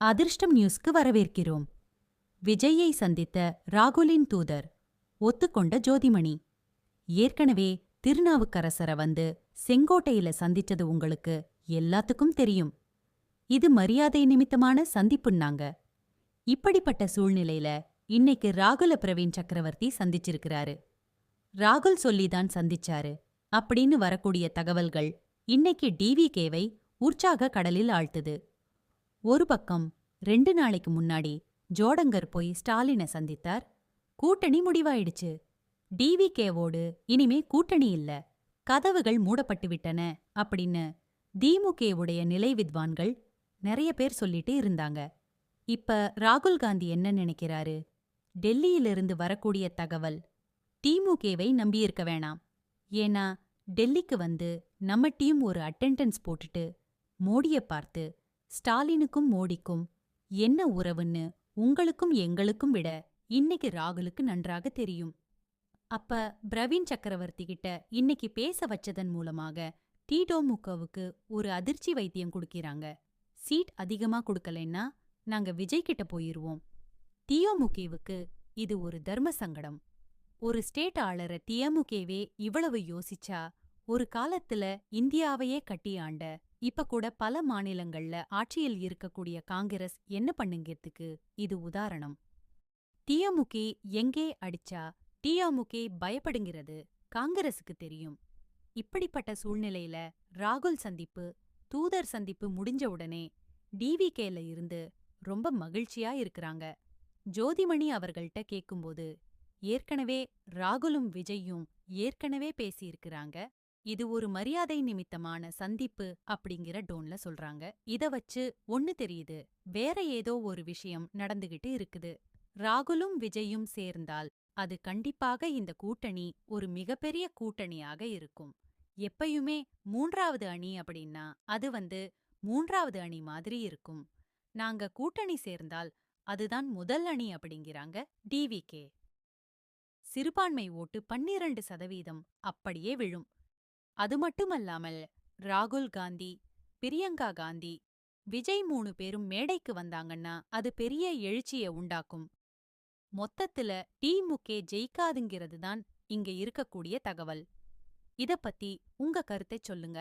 அதிர்ஷ்டம் நியூஸ்க்கு வரவேற்கிறோம். விஜய்யை சந்தித்த ராகுலின் தூதர் ஒத்துக்கொண்ட ஜோதிமணி. ஏற்கனவே திருநாவுக்கரசர வந்து செங்கோட்டையில சந்திச்சது உங்களுக்கு எல்லாத்துக்கும் தெரியும். இது மரியாதை நிமித்தமான சந்திப்புன்னாங்க. இப்படிப்பட்ட சூழ்நிலையில இன்னைக்கு ராகுல பிரவீன் சக்கரவர்த்தி சந்திச்சிருக்கிறாரு. ராகுல் சொல்லிதான் சந்திச்சாரு அப்படின்னு வரக்கூடிய தகவல்கள் இன்னைக்கு டிவிகேவை உற்சாக கடலில் ஆழ்த்துது. ஒரு பக்கம் ரெண்டு நாளைக்கு முன்னாடி ஜோடங்கர் போய் ஸ்டாலினை சந்தித்தார். கூட்டணி முடிவாயிடுச்சு. டிவிகேவோடு இனிமே கூட்டணி இல்ல. கதவுகள் மூடப்பட்டு விட்டன அப்படின்னு திமுகவுடைய நிலை வித்வான்கள் நிறைய பேர் சொல்லிட்டு இருந்தாங்க. இப்ப ராகுல் காந்தி என்ன நினைக்கிறாரு? டெல்லியிலிருந்து வரக்கூடிய தகவல் திமுகவை நம்பியிருக்க வேணாம். ஏன்னா டெல்லிக்கு வந்து நம்ம டீம் ஒரு அட்டெண்டன்ஸ் போட்டுட்டு மோடியை பார்த்து ஸ்டாலினுக்கும் மோடிக்கும் என்ன உறவுன்னு உங்களுக்கும் எங்களுக்கும் விட இன்னைக்கு ராகுலுக்கு நன்றாக தெரியும். அப்ப பிரவீன் சக்கரவர்த்தி கிட்ட இன்னைக்கு பேச வச்சதன் மூலமாக டிடோமுகவுக்கு ஒரு அதிர்ச்சி வைத்தியம் கொடுக்கிறாங்க. சீட் அதிகமா கொடுக்கலைன்னா நாங்க விஜய் கிட்ட போயிருவோம். தியோமுகேவுக்கு இது ஒரு தர்ம சங்கடம். ஒரு ஸ்டேட் ஆளர தியமுகேவே இவ்வளவு யோசிச்சா ஒரு காலத்துல இந்தியாவையே கட்டியாண்ட இப்ப கூட பல மாநிலங்கள்ல ஆட்சியில் இருக்கக்கூடிய காங்கிரஸ் என்ன பண்ணுங்கிறதுக்கு இது உதாரணம். டிஎமுகே எங்கே அடிச்சா டிஎமுகே பயப்படுங்கிறது காங்கிரசுக்கு தெரியும். இப்படிப்பட்ட சூழ்நிலையில ராகுல் சந்திப்பு தூதர் சந்திப்பு முடிஞ்ச உடனே டிவிகேல இருந்து ரொம்ப மகிழ்ச்சியா இருக்கிறாங்க. ஜோதிமணி அவர்கள்ட்ட கேக்கும்போது ஏற்கனவே ராகுலும் விஜயும் ஏற்கனவே பேசியிருக்கிறாங்க. இது ஒரு மரியாதை நிமித்தமான சந்திப்பு அப்படிங்கிற டோன்ல சொல்றாங்க. இத வச்சு ஒன்னு தெரியுது. வேற ஏதோ ஒரு விஷயம் நடந்துகிட்டு இருக்குது. ராகுலும் விஜயும் சேர்ந்தால் அது கண்டிப்பாக இந்த கூட்டணி ஒரு மிகப்பெரிய கூட்டணியாக இருக்கும். எப்பயுமே மூன்றாவது அணி அப்படின்னா அது வந்து மூன்றாவது அணி மாதிரி இருக்கும். நாங்க கூட்டணி சேர்ந்தால் அதுதான் முதல் அணி அப்படிங்கிறாங்க டிவிகே சிறுபான்மை ஓட்டு பன்னிரண்டு சதவீதம் அப்படியே விழும். அது மட்டுமல்லாமல் ராகுல் காந்தி பிரியங்கா காந்தி விஜய் மூணு பேரும் மேடைக்கு வந்தாங்கன்னா அது பெரிய எழுச்சிய உண்டாக்கும். மொத்தத்துல டிமுகே ஜெயிக்காதுங்கிறது தான் இங்க இருக்கக்கூடிய தகவல். இத பத்தி உங்க கருத்தை சொல்லுங்க.